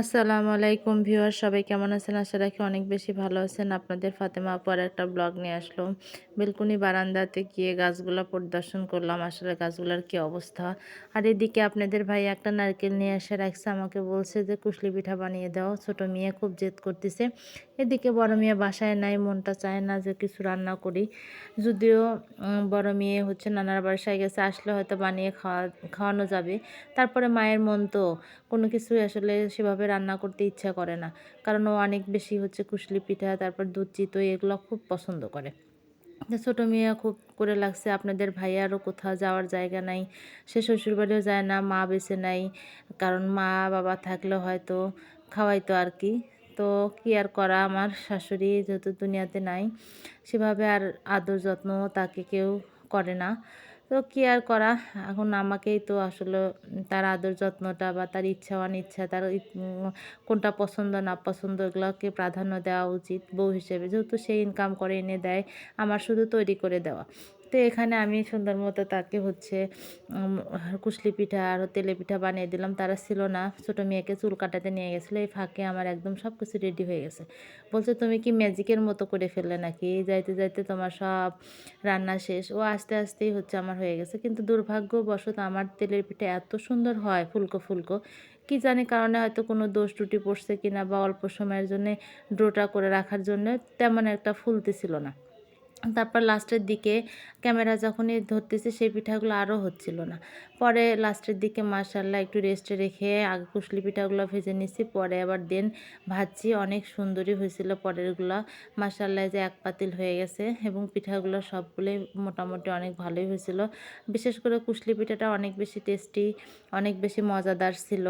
আসসালামু আলাইকুম ভিউয়ার সবাই কেমন আছেন? আশা রাখি অনেক বেশি ভালো আছেন। আপনাদের ফাতেমা আপার একটা ব্লগ নিয়ে আসলো। বেলকুনি বারান্দাতে গিয়ে গাছগুলো পরিদর্শন করলাম। আসলে গাছগুলোর কি অবস্থা? আর এদিকে আপনাদের ভাই একটা নারকেল নিয়ে এসে রাখছে। আমাকে বলছে যে, কুশলি পিঠা বানিয়ে দাও। ছোট মেয়ে খুব জেদ করতেছে। এদিকে বড় মেয়ে বাসায় নাই, মনটা চায় না যে কিছু রান্না করি। যদিও বড় মেয়ে হচ্ছে নানার বাসায় গেছে, আসলে হয়তো বানিয়ে খাওয়া, খাওয়ানো যাবে। তারপরে মায়ের মন তো কোনো কিছুই আসলে সেভাবে রান্না করতে ইচ্ছা করে না। কারণ ও অনেক বেশি হচ্ছে কুশলি পিঠা, তারপর দুধ, চিতই এগুলো খুব পছন্দ করে। ছোটো মেয়ে খুব করে লাগছে, আপনাদের ভাইয়ারও কোথাও যাওয়ার জায়গা নাই, সে শ্বশুরবাড়িও যায় না, মা বেছে নাই। কারণ মা বাবা থাকলে হয়তো খাওয়াইতো আর কি। তো কি আর করা? আমার শাশুড়ি যেহেতু দুনিয়াতে নাই, সেভাবে আর আদর যত্ন তাকে কেউ করে না। তো কি আর করা? এখন আমাকেই তো আসলে তার আদর যত্নটা বা তার ইচ্ছা অনিচ্ছা, তার কোনটা পছন্দ না পছন্দ এগুলোকে প্রাধান্য দেওয়া উচিত বউ হিসেবে। যেহেতু সে ইনকাম করে এনে দেয়, আমার শুধু তৈরি করে দেওয়া। তো এখানে আমি সুন্দর মতো তাকে হচ্ছে কুশলি পিঠা আর তেলে পিঠা বানিয়ে দিলাম। তারা ছিল না, ছোটো মেয়েকে চুল কাটাতে নিয়ে গেছিল। এই ফাঁকে আমার একদম সব কিছু রেডি হয়ে গেছে। বলছে, তুমি কি ম্যাজিকের মতো করে ফেললে নাকি? যাইতে যাইতে তোমার সব রান্না শেষ। ও আস্তে আস্তেই হচ্ছে আমার হয়ে গেছে। কিন্তু দুর্ভাগ্যবশত আমার তেলের পিঠা এত সুন্দর হয়, ফুলকো ফুলকো, কি জানি কারণে হয়তো কোনো দোষ ত্রুটি পড়ছে কিনা বা অল্প সময়ের জন্যে ডোটা করে রাখার জন্য তেমন একটা ফুলতে ছিল না। তারপর লাস্টের দিকে ক্যামেরা যখনই ধরতেছে সেই পিঠাগুলো আরও হচ্ছিল না। পরে লাস্টের দিকে মাসাল্লাহ একটু রেস্টে রেখে আগে কুশলি পিঠাগুলো ভেজে নিছি, পরে আবার দেন ভাজছি। অনেক সুন্দরই হয়েছিল পরেরগুলো। মাসাল্লাহ যে এক পাতিল হয়ে গেছে এবং পিঠাগুলো সবগুলোই মোটামুটি অনেক ভালোই হয়েছিল। বিশেষ করে কুশলি পিঠাটা অনেক বেশি টেস্টি অনেক বেশি মজাদার ছিল।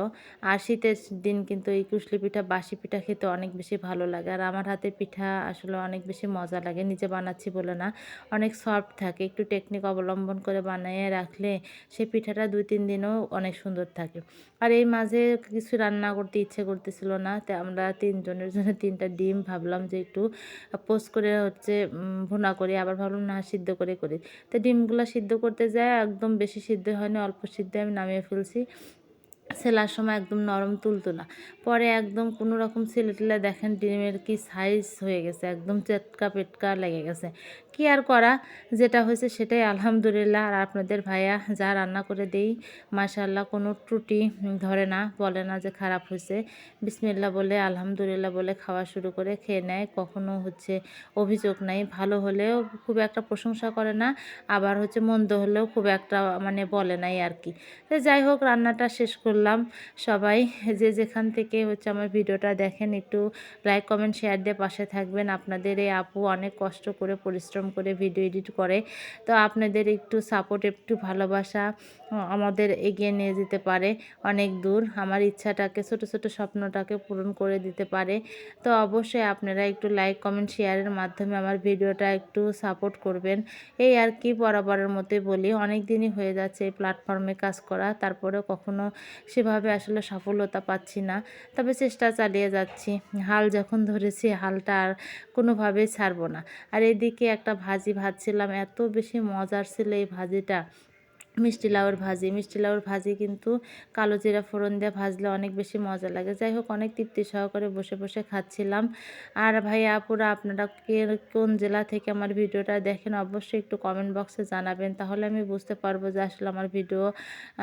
আর শীতের দিন কিন্তু এই কুশলি পিঠা, বাসি পিঠা খেতে অনেক বেশি ভালো লাগে। আর আমার হাতে পিঠা আসলে অনেক বেশি মজা লাগে। নিজে বানাচ্ছি বলে না। অনেক সফট থাকে, একটু টেকনিক অবলম্বন করে বানিয়ে রাখলে সে পিঠাটা দুই তিন দিনও অনেক সুন্দর থাকে। আর এই মাঝে কিছু রান্না করতে ইচ্ছে করতেছিল না, তো আমরা তিনজনের জন্য তিনটা ডিম ভাবলাম যে একটু পোস্ট করে হচ্ছে ভুনা করি। আবার ভাবলাম, না, সিদ্ধ করে করি। তো ডিমগুলো সিদ্ধ করতে যায়, একদম বেশি সিদ্ধ হয়নি, অল্প সিদ্ধ আমি নামিয়ে ফেলছি। সেলার সময় একদম নরম তুলতো না। পরে একদম কোনো রকম ছেলে দেখেন ডিমের কি সাইজ হয়ে গেছে, একদম চেটকা পেটকা লেগে গেছে। কি আর করা? যেটা হয়েছে সেটাই আলহামদুলিল্লাহ। আর আপনাদের ভাইয়া যা রান্না করে দেই মাশাল্লাহ কোনো ত্রুটি ধরে না, বলে না যে খারাপ হয়েছে। বিসমিল্লা বলে, আলহামদুলিল্লাহ বলে খাওয়া শুরু করে খেয়ে নেয়, কখনো হচ্ছে অভিযোগ নাই। ভালো হলেও খুব একটা প্রশংসা করে না, আবার হচ্ছে মন্দ হলেও খুব একটা মানে বলে নাই আর কি। তো যাই হোক, রান্নাটা শেষ করলাম। সবাই যে যেখান থেকে হচ্ছে আমার ভিডিওটা দেখেন, একটু লাইক কমেন্ট শেয়ার দিয়ে পাশে থাকবেন। আপনাদের এই আপু অনেক কষ্ট করে পরিশ্রম করে ভিডিও এডিট করে। তো আপনাদের একটু সাপোর্ট একটু ভালোবাসা আমাদের এগিয়ে নিয়ে যেতে পারে। অনেক দূর আমার ইচ্ছাটাকে, ছোট ছোট স্বপ্নটাকে পূরণ করে দিতে পারে। তো অবশ্যই আপনারা একটু লাইক কমেন্ট শেয়ারের মাধ্যমে আমার ভিডিওটা একটু সাপোর্ট করবেন। এই আর কি বরাবরের মতোই বলি, অনেক দিনই হয়ে যাচ্ছে এই প্ল্যাটফর্মে কাজ করা। তারপরেও কখনো সেভাবে আসলে সফলতা পাচ্ছি না। তবে চেষ্টা চালিয়ে যাচ্ছি। হাল যখন ধরেছি, হালটা আর কোনোভাবেই ছাড়বো না। আর এদিকে একটা ভাজি ভাজছিলাম, এত বেশি মজার ছিল এই ভাজিটা। মিষ্টি লাউর ভাজি। মিষ্টি লাউর ভাজি কিন্তু কালো জিরা ফোড়ন দিয়ে ভাজলে অনেক বেশি মজা লাগে। যাই হোক, অনেক তৃপ্তি সহকারে বসে বসে খাচ্ছিলাম। আর ভাই আপুরা, আপনারা কে, কোন জেলা থেকে আমার ভিডিওটা দেখেন অবশ্যই একটু কমেন্ট বক্সে জানাবেন। তাহলে আমি বুঝতে পারব যে আসলে আমার ভিডিও,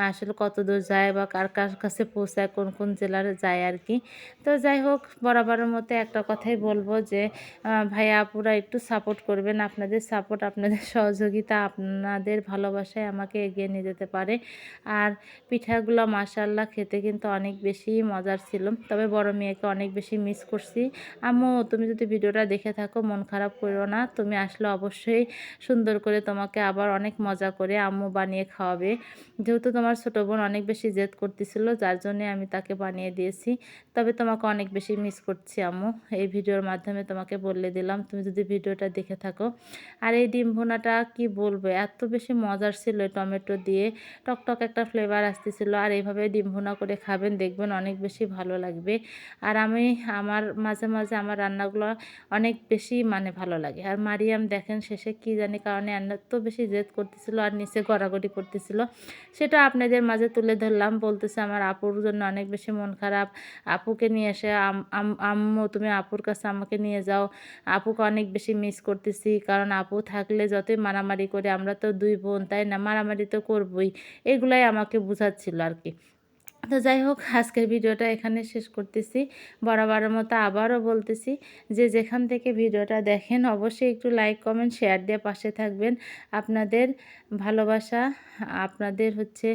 আসলে কত দূর যায় বা কার কার কাছে পৌঁছায়, কোন কোন জেলার যায় আর কি। তো যাই হোক, বরাবরের মতো একটা কথাই বলব যে ভাই আপুরা একটু সাপোর্ট করবেন। আপনাদের সাপোর্ট আপনাদের সহযোগিতা, আপনাদের ভালোবাসায় আমাকে এগিয়ে এগিয়ে নিয়ে যেতে পারে। আর পিঠাগুলো মাসাল্লাহ খেতে কিন্তু অনেক বেশি মজার ছিল। তবে বড় মেয়েকে অনেক বেশি মিস করছি। আম্মু, তুমি যদি ভিডিওটা দেখে থাকো, মন খারাপ করো না। তুমি আসলে অবশ্যই সুন্দর করে তোমাকে আবার অনেক মজা করে আম্মু বানিয়ে খাওয়াবে। যেহেতু তোমার ছোটো বোন অনেক বেশি জেদ করতেছিল, যার জন্যে আমি তাকে বানিয়ে দিয়েছি। তবে তোমাকে অনেক বেশি মিস করছি আম্মু। এই ভিডিওর মাধ্যমে তোমাকে বলে দিলাম, তুমি যদি ভিডিওটা দেখে থাকো। আর এই ডিম ভোনাটা কি বলব, এত বেশি মজার ছিল টমেটো টমেটো দিয়ে টকটক একটা ফ্লেভার আসতেছিল। আর এইভাবে ডিম ভুনা করে খাবেন, দেখবেন অনেক বেশি ভালো লাগবে। আর আমি, আমার মাঝে মাঝে আমার রান্নাগুলো অনেক বেশি মানে ভালো লাগে। আর মারিয়াম দেখেন শেষে কি জানি কারণে এত বেশি জেদ করতেছিল আর নিচে গড়াগড়ি করতেছিল। সেটা আপনাদের মাঝে তুলে ধরলাম। বলতেছে, আমার আপুর জন্য অনেক বেশি মন খারাপ। আপুকে নিয়ে এসে আম- আম- আম্মু, তুমি আপুর কাছে আমাকে নিয়ে যাও। আপুকে অনেক বেশি মিস করতেছি। কারণ আপু থাকলে যতই মারামারি করে, আমরা তো দুই বোন, তাই না? মারামারি তো করবই। এগুলাই আমাকে বুঝাচ্ছিল আর কি তো যাই হোক, আজকের ভিডিওটা এখানে শেষ করতেছি। বরাবরের মতো আবারও বলতেছি যে যেখান থেকে ভিডিওটা দেখেন, অবশ্যই একটু লাইক কমেন্ট শেয়ার দিয়ে পাশে থাকবেন। আপনাদের ভালোবাসা, আপনাদের হচ্ছে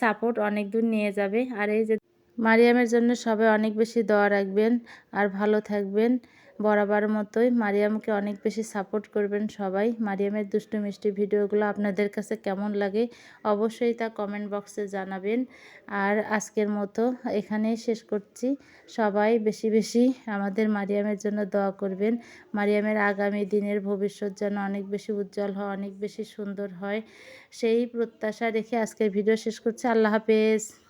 সাপোর্ট অনেক দূর নিয়ে যাবে। আর এই যে মারিয়ামের জন্য সবাই অনেক বেশি দোয়া রাখবেন আর ভালো থাকবেন। বরাবর মতোই মারিয়ামকে অনেক বেশি সাপোর্ট করবেন সবাই। মারিয়ামের দুষ্টু মিষ্টি ভিডিওগুলো আপনাদের কাছে কেমন লাগে অবশ্যই তা কমেন্ট বক্সে জানাবেন। আর আজকের মতো এখানেই শেষ করছি। সবাই বেশি বেশি আমাদের মারিয়ামের জন্য দোয়া করবেন। মারিয়ামের আগামী দিনের ভবিষ্যৎ যেন অনেক বেশি উজ্জ্বল হয়, অনেক বেশি সুন্দর হয়। সেই প্রত্যাশা রেখে আজকের ভিডিও শেষ করছি। আল্লাহ হাফেজ।